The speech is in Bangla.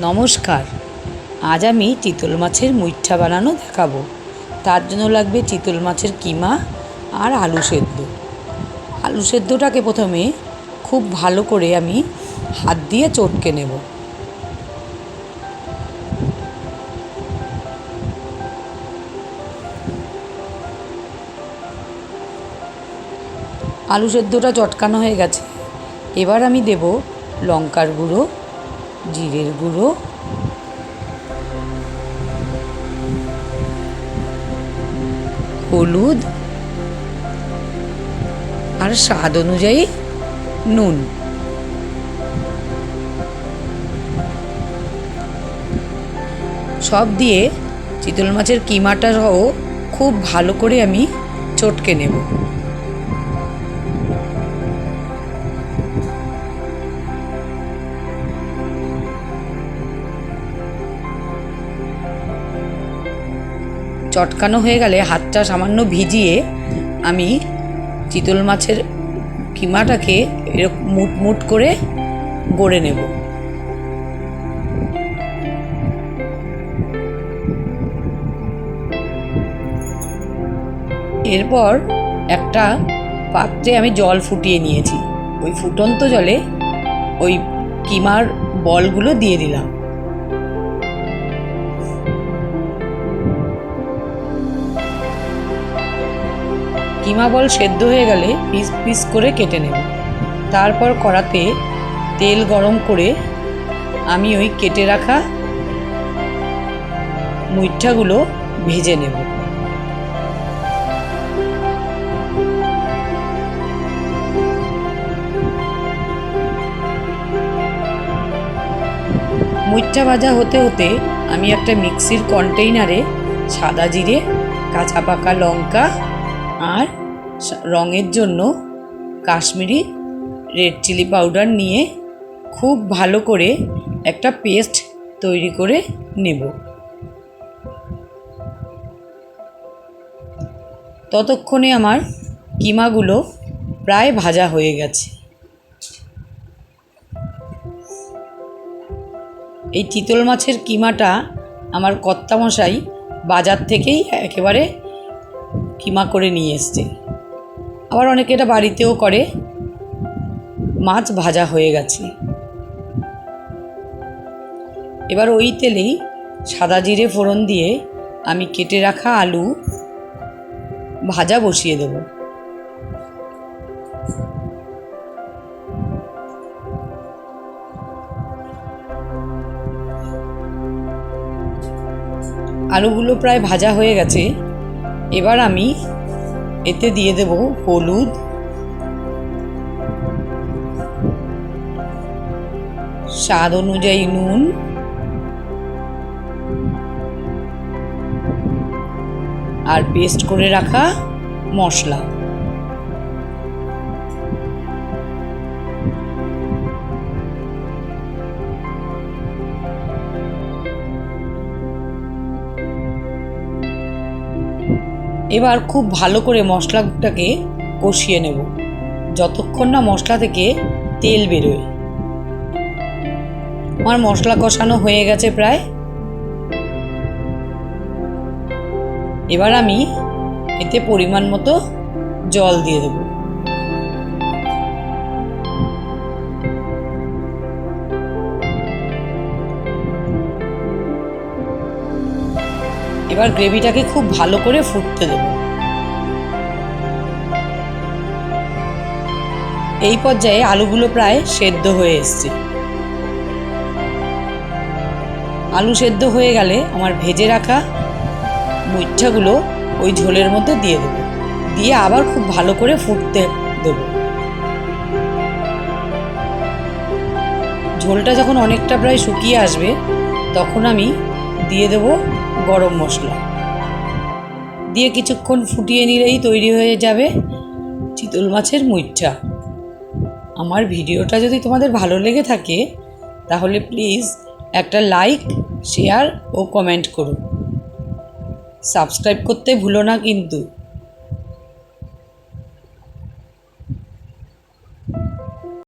নমস্কার। আজ আমি চিতল মাছের মুইঠা বানানো দেখাবো। তার জন্য লাগবে চিতল মাছের কিমা আর আলু সেদ্ধ। আলু সেদ্ধটাকে প্রথমে খুব ভালো করে আমি হাত দিয়ে চটকে নেব। আলু সেদ্ধটা চটকানো হয়ে গেছে। এবার আমি দেব লঙ্কার গুঁড়ো। জিরের গুঁড়ো। হলুদ। আর স্বাদ অনুযায়ী নুন। সব দিয়ে চিতল মাছের কিমাটা সহ খুব ভালো করে আমি চটকে নেব। চটকানো হয়ে গেলে হাতটা সামান্য ভিজিয়ে আমি চিতল মাছের কিমাটাকে এরকম মুট মুট করে গড়ে নেব। এরপর একটা পাত্রে আমি জল ফুটিয়ে নিয়েছি। ওই ফুটন্ত জলে ওই কিমার বলগুলো দিয়ে দিলাম। কিমা বল সেদ্ধ হয়ে গেলে পিস পিস করে কেটে নেব। তারপর কড়াতে তেল গরম করে আমি ওই কেটে রাখা মুইঠাগুলো ভেজে নেব। মুইঠা ভাজা হতে হতে আমি একটা মিক্সির কন্টেইনারে সাদা জিরে, কাঁচা পাকা লঙ্কা আর রঙের জন্য কাশ্মীরি রেড চিলি পাউডার নিয়ে খুব ভালো করে একটা পেস্ট তৈরি করে নেব। ততক্ষণে আমার কিমাগুলো প্রায় ভাজা হয়ে গেছে। এই চিতল মাছের কিমাটা আমার কর্তামশাই বাজার থেকেই একেবারে কিমা করে নিয়ে এসছে। আবার অনেকে এটা বাড়িতেও করে। মাছ ভাজা হয়ে গেছে। এবার ওই তেলেই সাদা জিরে ফোড়ন দিয়ে আমি কেটে রাখা আলু ভাজা বসিয়ে দেব। আলুগুলো প্রায় ভাজা হয়ে গেছে। এবার আমি এতে দিয়ে দেব হলুদ। স্বাদ অনুযায়ী নুন। আর পেস্ট করে রাখা মশলা। এবার খুব ভালো করে মশলাটাকে কষিয়ে নেব। যতক্ষণ না মশলা থেকে তেল বেরোয়। আমার মশলা কষানো হয়ে গেছে প্রায়। এবার আমি এতে পরিমাণ মতো জল দিয়ে দেব। এবার গ্রেভিটাকে খুব ভালো করে ফুটতে দেবো। এই পর্যায়ে আলুগুলো প্রায় সেদ্ধ হয়ে এসছে। আলু সেদ্ধ হয়ে গেলে আমার ভেজে রাখা মুইঠাগুলো ওই ঝোলের মধ্যে দিয়ে দেবো। দিয়ে আবার খুব ভালো করে ফুটতে দেবো। ঝোলটা যখন অনেকটা প্রায় শুকিয়ে আসবে, তখন আমি দিয়ে দেব গরম মশলা। দিয়ে কিছুক্ষণ ফুটিয়ে নিলেই তৈরি হয়ে যাবে চিতল মাছের মুইচা আমার ভিডিওটা যদি তোমাদের ভালো লেগে থাকে, তাহলে প্লিজ একটা লাইক, শেয়ার ও কমেন্ট করুন সাবস্ক্রাইব করতে ভুলো না কিন্তু।